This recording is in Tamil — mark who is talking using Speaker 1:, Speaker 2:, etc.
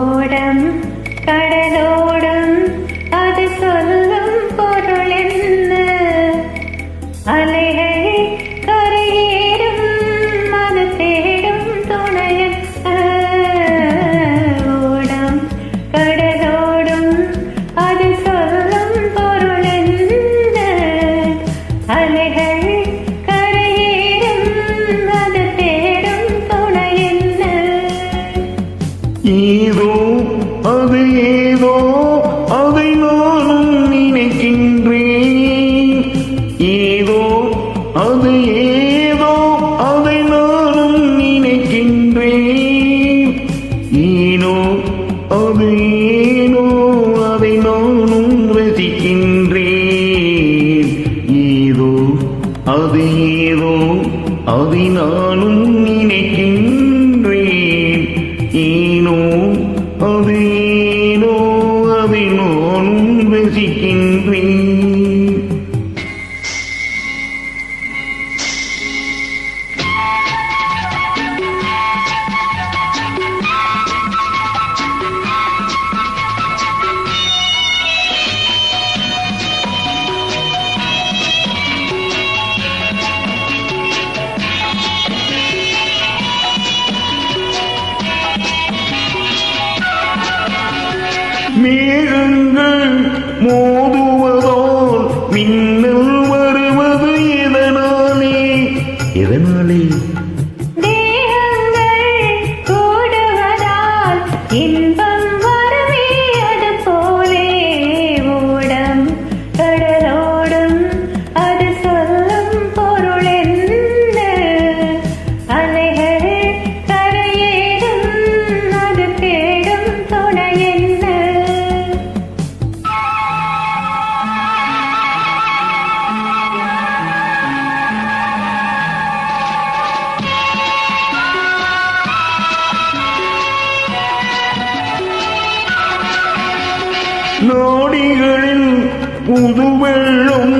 Speaker 1: ஓடம் கடலோடம் அது சொல்ல அது
Speaker 2: ஏனோ அதை நானும் ரசிக்கின்றேன் ஏதோ அது ஏதோ அதை நானும் நினைக்கின்றேன். ஏனோ நோடிகளின் புதுவெள்ளம்